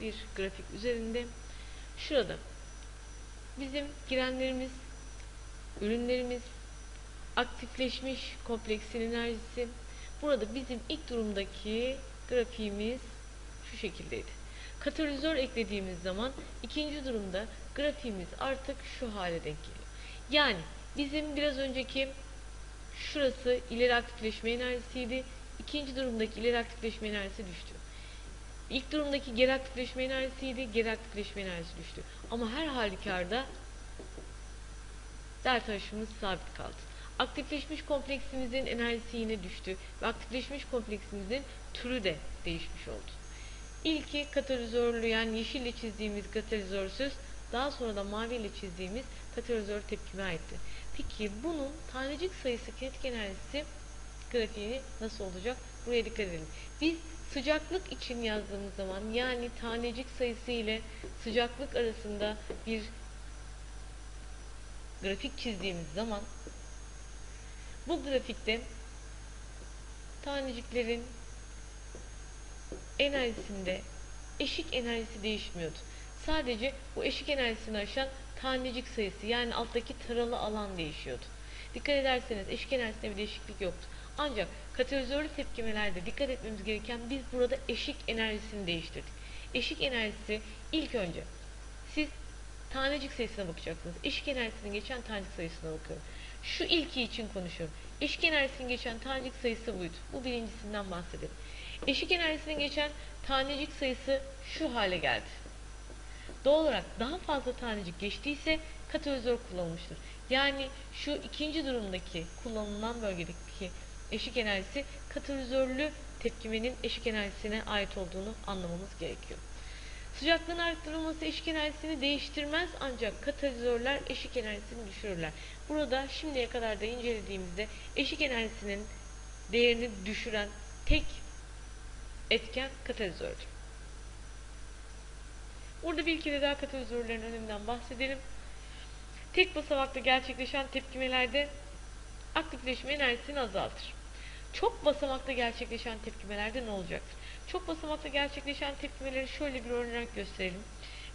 bir grafik üzerinde şurada bizim girenlerimiz, ürünlerimiz, aktifleşmiş kompleksin enerjisi. Burada bizim ilk durumdaki grafiğimiz şu şekildeydi. Katalizör eklediğimiz zaman ikinci durumda grafiğimiz artık şu hale denk geliyor. Yani bizim biraz önceki şurası ileri aktifleşme enerjisiydi. İkinci durumdaki ileri aktifleşme enerjisi düştü. İlk durumdaki geri aktifleşme enerjisiydi. Geri aktifleşme enerjisi düştü. Ama her halükarda delta H'ımız sabit kaldı. Aktifleşmiş kompleksimizin enerjisi yine düştü ve aktifleşmiş kompleksimizin türü de değişmiş oldu. İlki katalizörlü yani yeşille çizdiğimiz katalizörsüz, daha sonra da maviyle çizdiğimiz katalizör tepkime aitti. Peki bunun tanecik sayısı kinetik enerjisi grafiği nasıl olacak? Buraya dikkat edelim. Biz sıcaklık için yazdığımız zaman yani tanecik sayısı ile sıcaklık arasında bir grafik çizdiğimiz zaman bu grafikte taneciklerin enerjisinde eşik enerjisi değişmiyordu. Sadece bu eşik enerjisini aşan tanecik sayısı yani alttaki taralı alan değişiyordu. Dikkat ederseniz eşik enerjisinde bir değişiklik yoktu. Ancak katalizörlü tepkimelerde dikkat etmemiz gereken biz burada eşik enerjisini değiştirdik. Eşik enerjisi ilk önce siz tanecik sayısına bakacaksınız. Eşik enerjisinin geçen tanecik sayısına bakıyorum. Şu ilki için konuşuyorum. Eşik enerjisinin geçen tanecik sayısı buydu. Bu birincisinden bahsedelim. Eşik enerjisinin geçen tanecik sayısı şu hale geldi. Doğal olarak daha fazla tanecik geçtiyse katalizör kullanılmıştır. Yani şu ikinci durumdaki kullanılan bölgedeki eşik enerjisi katalizörlü tepkimenin eşik enerjisine ait olduğunu anlamamız gerekiyor. Sıcaklığın arttırılması eşik enerjisini değiştirmez ancak katalizörler eşik enerjisini düşürürler. Burada şimdiye kadar da incelediğimizde eşik enerjisinin değerini düşüren tek etken katalizördür. Burada bir kere daha katalizörlerin öneminden bahsedelim. Tek basamakta gerçekleşen tepkimelerde aktifleşme enerjisini azaltır. Çok basamakta gerçekleşen tepkimelerde ne olacaktır? Çok basamakta gerçekleşen tepkimeleri şöyle bir örnek gösterelim.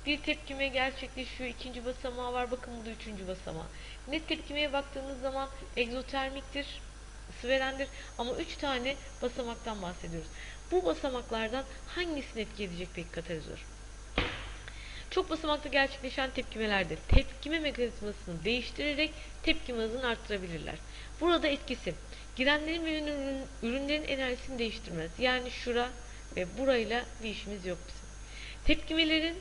Bir tepkime gerçekleşiyor, ikinci basamağı var, bakın bu da üçüncü basamağı. Net tepkimeye baktığınız zaman egzotermiktir, ısı verendir ama üç tane basamaktan bahsediyoruz. Bu basamaklardan hangisini etki edecek peki katalizör? Çok basamakta gerçekleşen tepkimelerde tepkime mekanizmasını değiştirerek tepkime hızını arttırabilirler. Burada etkisi girenlerin ve ürünlerin enerjisini değiştirmez. Yani şura ve burayla bir işimiz yok bizim. Tepkimelerin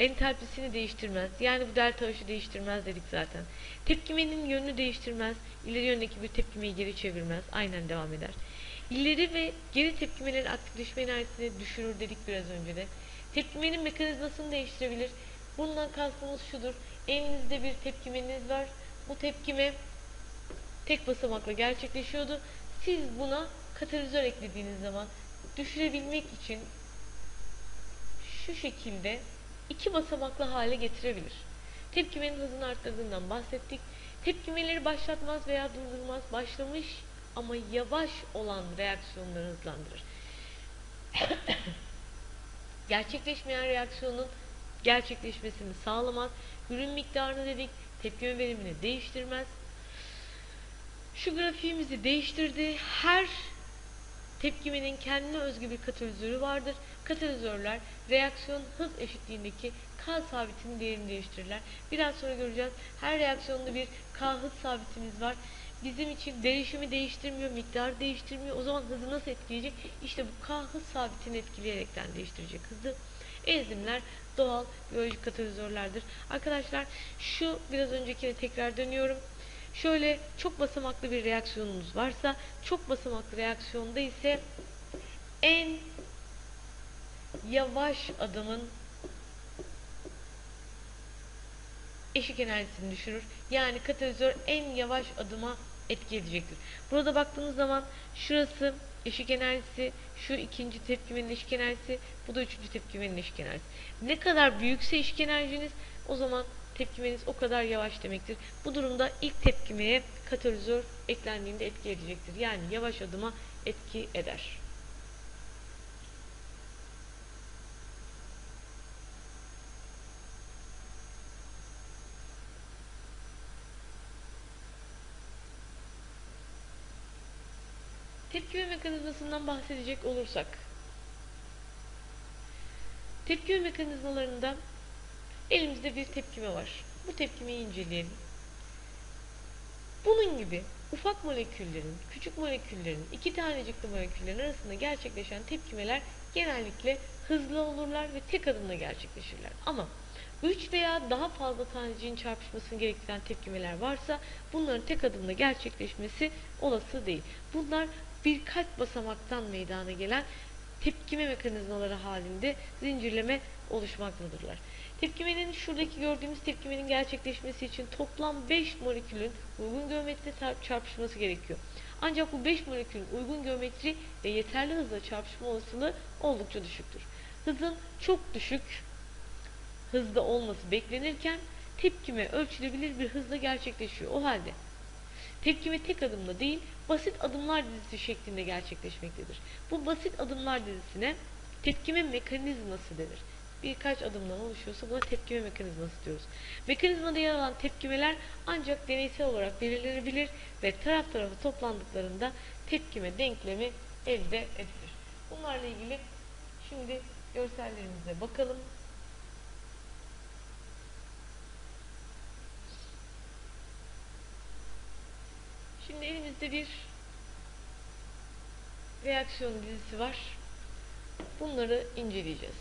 entalpisini değiştirmez. Yani bu delta H'ı değiştirmez dedik zaten. Tepkimenin yönünü değiştirmez. İleri yöndeki bir tepkimeyi geri çevirmez. Aynen devam eder. İleri ve geri tepkimelerin aktifleşme enerjisini düşürür dedik biraz önce de. Tepkimenin mekanizmasını değiştirebilir. Bundan kastımız şudur. Elinizde bir tepkimeniz var. Bu tepkime tek basamakla gerçekleşiyordu. Siz buna katalizör eklediğiniz zaman düşürebilmek için şu şekilde iki basamaklı hale getirebilir. Tepkimenin hızını arttırdığından bahsettik. Tepkimeleri başlatmaz veya durdurmaz. Başlamış ama yavaş olan reaksiyonları hızlandırır. Gerçekleşmeyen reaksiyonun gerçekleşmesini sağlamaz. Ürün miktarını dedik, tepkime verimini değiştirmez. Şu grafiğimizi değiştirdi. Her tepkimenin kendine özgü bir katalizörü vardır. Katalizörler reaksiyon hız eşitliğindeki K sabitinin değerini değiştirirler. Biraz sonra göreceğiz. Her reaksiyonda bir K hız sabitimiz var. Bizim için derişimi değiştirmiyor, miktar değiştirmiyor. O zaman hızı nasıl etkileyecek? İşte bu K hız sabitini etkileyerekten değiştirecek hızı. Enzimler doğal biyolojik katalizörlerdir. Arkadaşlar şu biraz öncekine tekrar dönüyorum. Şöyle çok basamaklı bir reaksiyonunuz varsa çok basamaklı reaksiyonda ise en yavaş adımın eşik enerjisini düşürür. Yani katalizör en yavaş adıma etki edecektir. Burada baktığınız zaman şurası eşik enerjisi, şu ikinci tepkimenin eşik enerjisi, bu da üçüncü tepkimenin eşik enerjisi. Ne kadar büyükse eşik enerjiniz o zaman tepkimeniz o kadar yavaş demektir. Bu durumda ilk tepkimeye katalizör eklendiğinde etki edecektir. Yani yavaş adıma etki eder. Tepkime mekanizmasından bahsedecek olursak, tepkime mekanizmalarında elimizde bir tepkime var. Bu tepkimeyi inceleyelim. Bunun gibi ufak moleküllerin, küçük moleküllerin, iki tanecikli moleküllerin arasında gerçekleşen tepkimeler genellikle hızlı olurlar ve tek adımla gerçekleşirler. Ama 3 veya daha fazla taneciğin çarpışmasını gerektiren tepkimeler varsa bunların tek adımla gerçekleşmesi olası değil. Bunlar birkaç basamaktan meydana gelen tepkime mekanizmaları halinde zincirleme oluşmaktadırlar. Tepkimenin şuradaki gördüğümüz tepkimenin gerçekleşmesi için toplam 5 molekülün uygun geometride çarpışması gerekiyor. Ancak bu 5 molekülün uygun geometri ve yeterli hızla çarpışma olasılığı oldukça düşüktür. Hızın çok düşük hızda olması beklenirken tepkime ölçülebilir bir hızla gerçekleşiyor. O halde tepkime tek adımla değil basit adımlar dizisi şeklinde gerçekleşmektedir. Bu basit adımlar dizisine tepkime mekanizması denir. Birkaç adımdan oluşuyorsa buna tepkime mekanizması diyoruz. Mekanizmada yer alan tepkimeler ancak deneysel olarak belirlenebilir ve taraf tarafa toplandıklarında tepkime denklemi elde edilir. Bunlarla ilgili şimdi görsellerimize bakalım. Şimdi elimizde bir reaksiyon dizisi var. Bunları inceleyeceğiz.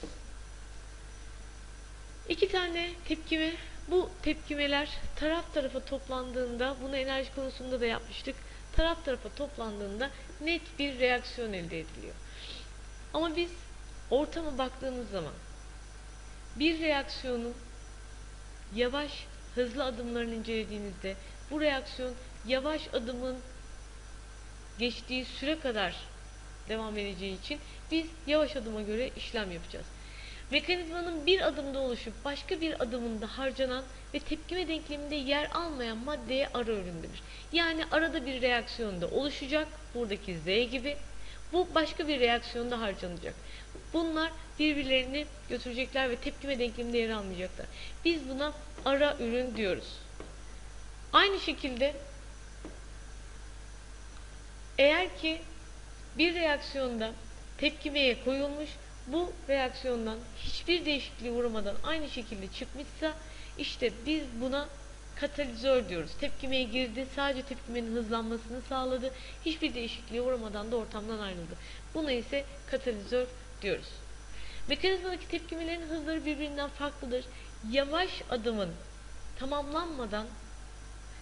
İki tane tepkime. Bu tepkimeler taraf tarafa toplandığında, bunu enerji konusunda da yapmıştık. Taraf tarafa toplandığında net bir reaksiyon elde ediliyor. Ama biz ortama baktığımız zaman bir reaksiyonun yavaş, hızlı adımlarını incelediğimizde bu reaksiyon yavaş adımın geçtiği süre kadar devam edeceği için biz yavaş adıma göre işlem yapacağız. Mekanizmanın bir adımda oluşup başka bir adımında harcanan ve tepkime denkleminde yer almayan maddeye ara ürün denir. Yani arada bir reaksiyonda oluşacak, buradaki Z gibi. Bu başka bir reaksiyonda harcanacak. Bunlar birbirlerini götürecekler ve tepkime denkleminde yer almayacaklar. Biz buna ara ürün diyoruz. Aynı şekilde eğer ki bir reaksiyonda tepkimeye koyulmuş bu reaksiyondan hiçbir değişikliğe uğramadan aynı şekilde çıkmışsa işte biz buna katalizör diyoruz. Tepkimeye girdi, sadece tepkimenin hızlanmasını sağladı. Hiçbir değişikliğe uğramadan da ortamdan ayrıldı. Buna ise katalizör diyoruz. Mekanizmadaki tepkimelerin hızları birbirinden farklıdır. Yavaş adımın tamamlanmadan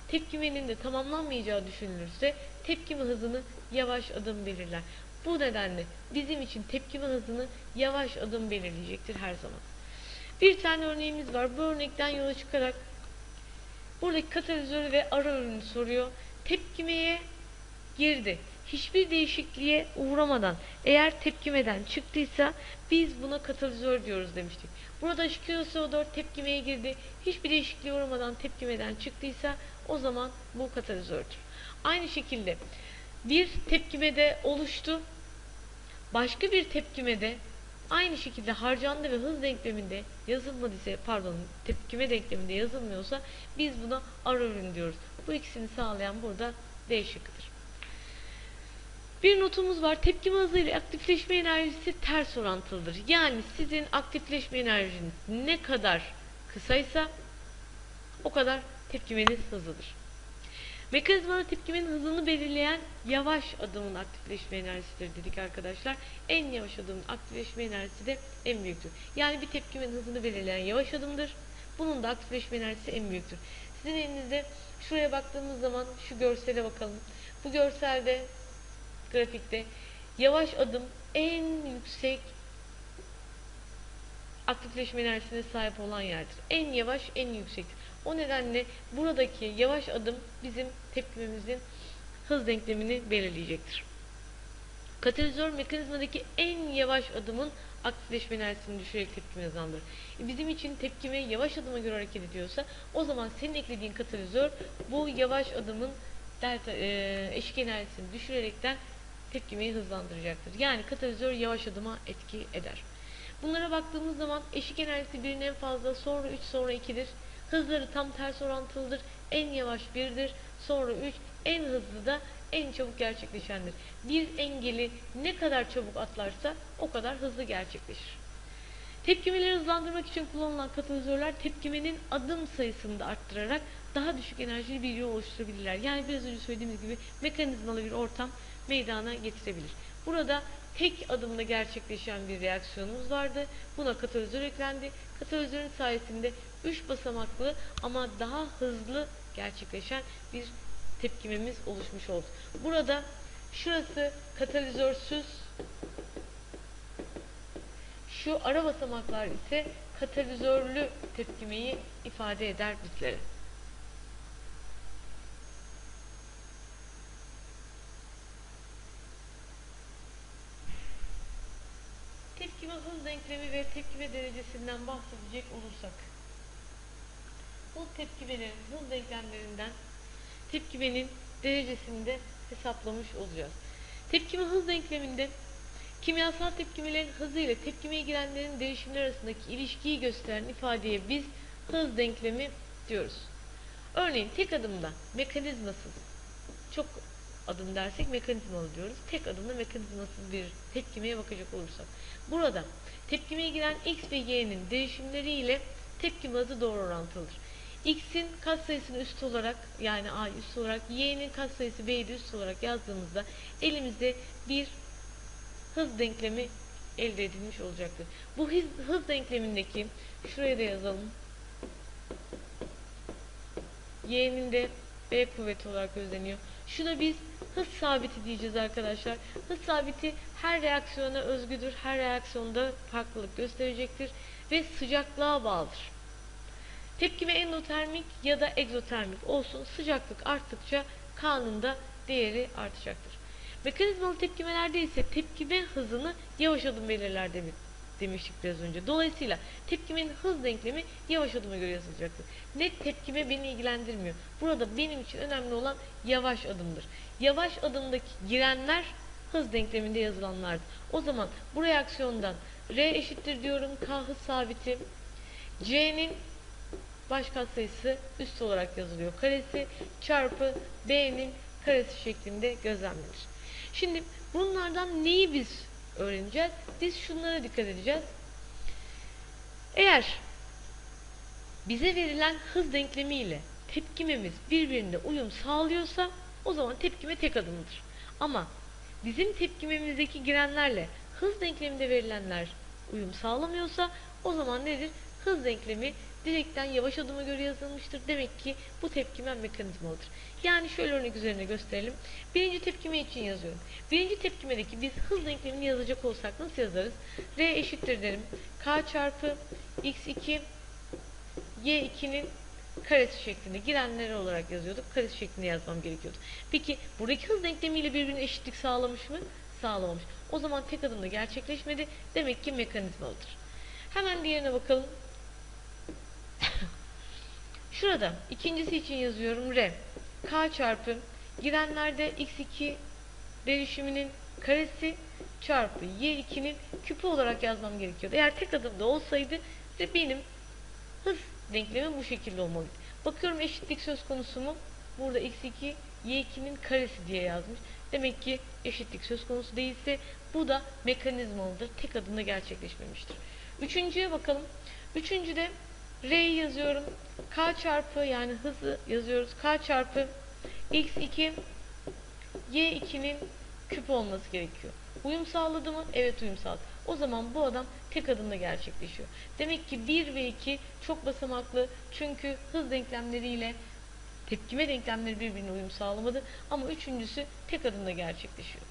tepkimenin de tamamlanmayacağı düşünülürse tepkime hızını yavaş adım belirler. Bu nedenle bizim için tepkime hızını yavaş adım belirleyecektir her zaman. Bir tane örneğimiz var. Bu örnekten yola çıkarak buradaki katalizörü ve ara ürünü soruyor. Tepkimeye girdi. Hiçbir değişikliğe uğramadan eğer tepkimeden çıktıysa biz buna katalizör diyoruz demiştik. Burada H2SO4 tepkimeye girdi. Hiçbir değişikliğe uğramadan tepkimeden çıktıysa o zaman bu katalizördür. Aynı şekilde bir tepkimede oluştu. Başka bir tepkimede aynı şekilde harcandı ve hız denkleminde yazılmadıysa pardon tepkime denkleminde yazılmıyorsa biz buna ara ürün diyoruz. Bu ikisini sağlayan burada D şıkkıdır. Bir notumuz var. Tepkime hızı ile aktifleşme enerjisi ters orantılıdır. Yani sizin aktifleşme enerjiniz ne kadar kısaysa o kadar tepkimeniz hızlıdır. Mekanizmanın tepkimenin hızını belirleyen yavaş adımın aktifleşme enerjisidir dedik arkadaşlar. En yavaş adımın aktifleşme enerjisi de en büyüktür. Yani bir tepkimenin hızını belirleyen yavaş adımdır. Bunun da aktifleşme enerjisi en büyüktür. Sizin elinizde şuraya baktığımız zaman şu görsele bakalım. Bu görselde grafikte yavaş adım en yüksek aktifleşme enerjisine sahip olan yerdir. En yavaş en yüksektir. O nedenle buradaki yavaş adım bizim tepkimemizin hız denklemini belirleyecektir. Katalizör mekanizmadaki en yavaş adımın aktifleşme enerjisini düşürerek tepkime hızlandırır. E bizim için tepkime yavaş adıma göre hareket ediyorsa o zaman senin eklediğin katalizör bu yavaş adımın delta e, eşik enerjisini düşürerekten tepkimeyi hızlandıracaktır. Yani katalizör yavaş adıma etki eder. Bunlara baktığımız zaman eşik enerjisi birinin en fazla sonra 3 sonra 2'dir. Hızları tam ters orantılıdır. En yavaş 1'dir. Sonra 3. En hızlı da en çabuk gerçekleşendir. Bir engeli ne kadar çabuk atlarsa o kadar hızlı gerçekleşir. Tepkimeleri hızlandırmak için kullanılan katalizörler tepkimenin adım sayısını da arttırarak daha düşük enerjili bir yol oluşturabilirler. Yani biraz önce söylediğimiz gibi mekanizmalı bir ortam meydana getirebilir. Burada tek adımda gerçekleşen bir reaksiyonumuz vardı. Buna katalizör eklendi. Katalizörün sayesinde 3 basamaklı ama daha hızlı gerçekleşen bir tepkimemiz oluşmuş oldu. Burada şurası katalizörsüz şu ara basamaklar ise katalizörlü tepkimeyi ifade eder bizlere. Tepkime denklemi ve tepkime derecesinden bahsedecek olursak bu tepkimelerin hız denklemlerinden tepkimenin derecesini de hesaplamış olacağız. Tepkime hız denkleminde kimyasal tepkimelerin hızı ile tepkimeye girenlerin değişimleri arasındaki ilişkiyi gösteren ifadeye biz hız denklemi diyoruz. Örneğin tek adımda mekanizmasız çok adım dersek mekanizmalı diyoruz. Tek adımda mekanizmasız bir tepkimeye bakacak olursak. Burada tepkimeye giren x ve y'nin değişimleri ile tepkime hızı doğru orantılıdır. X'in katsayısını üst olarak yani A üst olarak y'nin katsayısı B'yi üst olarak yazdığımızda elimizde bir hız denklemi elde edilmiş olacaktır. Bu hız, hız denklemindeki şuraya da yazalım. Y'nin de B kuvveti olarak gözleniyor. Şuna biz hız sabiti diyeceğiz arkadaşlar. Hız sabiti her reaksiyona özgüdür. Her reaksiyonda farklılık gösterecektir ve sıcaklığa bağlıdır. Tepkime endotermik ya da egzotermik olsun sıcaklık arttıkça K'nın da değeri artacaktır. Mekanizmalı tepkimelerde ise tepkime hızını yavaş adım belirler demek demiştik biraz önce. Dolayısıyla tepkimenin hız denklemi yavaş adıma göre yazılacaktır. Net tepkime beni ilgilendirmiyor. Burada benim için önemli olan yavaş adımdır. Yavaş adımdaki girenler hız denkleminde yazılanlardır. O zaman bu reaksiyondan R eşittir diyorum K hız sabiti. C'nin baş katsayısı üst olarak yazılıyor. Karesi çarpı B'nin karesi şeklinde gözlemlenir. Şimdi bunlardan neyi biz öğreneceğiz? Biz şunlara dikkat edeceğiz. Eğer bize verilen hız denklemi ile tepkimemiz birbirine uyum sağlıyorsa o zaman tepkime tek adımdır. Ama bizim tepkimemizdeki girenlerle hız denkleminde verilenler uyum sağlamıyorsa o zaman nedir? Hız denklemi direkten yavaş adıma göre yazılmıştır. Demek ki bu tepkimen mekanizmalıdır. Yani şöyle örnek üzerine gösterelim. Birinci tepkime için yazıyorum. Birinci tepkimedeki biz hız denklemini yazacak olsak nasıl yazarız? R eşittir derim. K çarpı x2 y2'nin karesi şeklinde girenleri olarak yazıyorduk. Karesi şeklinde yazmam gerekiyordu. Peki buradaki hız denklemiyle birbirine eşitlik sağlamış mı? Sağlamamış. O zaman tek adımda gerçekleşmedi. Demek ki mekanizmalıdır. Hemen diğerine bakalım. Şurada ikincisi için yazıyorum R. K çarpı girenlerde x2 değişiminin karesi çarpı y2'nin küpü olarak yazmam gerekiyordu. Eğer tek adımda olsaydı işte benim hız denklemim bu şekilde olmalıydı. Bakıyorum eşitlik söz konusu mu? Burada x2 y2'nin karesi diye yazmış. Demek ki eşitlik söz konusu değilse bu da mekanizmalıdır. Tek adımda gerçekleşmemiştir. Üçüncüye bakalım. Üçüncüde R'yi yazıyorum. K çarpı yani hızı yazıyoruz. K çarpı x2 y2'nin küp olması gerekiyor. Uyum sağladı mı? Evet uyum sağladı. O zaman bu adam tek adımda gerçekleşiyor. Demek ki 1 ve 2 çok basamaklı çünkü hız denklemleriyle tepkime denklemleri birbirine uyum sağlamadı ama üçüncüsü tek adımda gerçekleşiyor.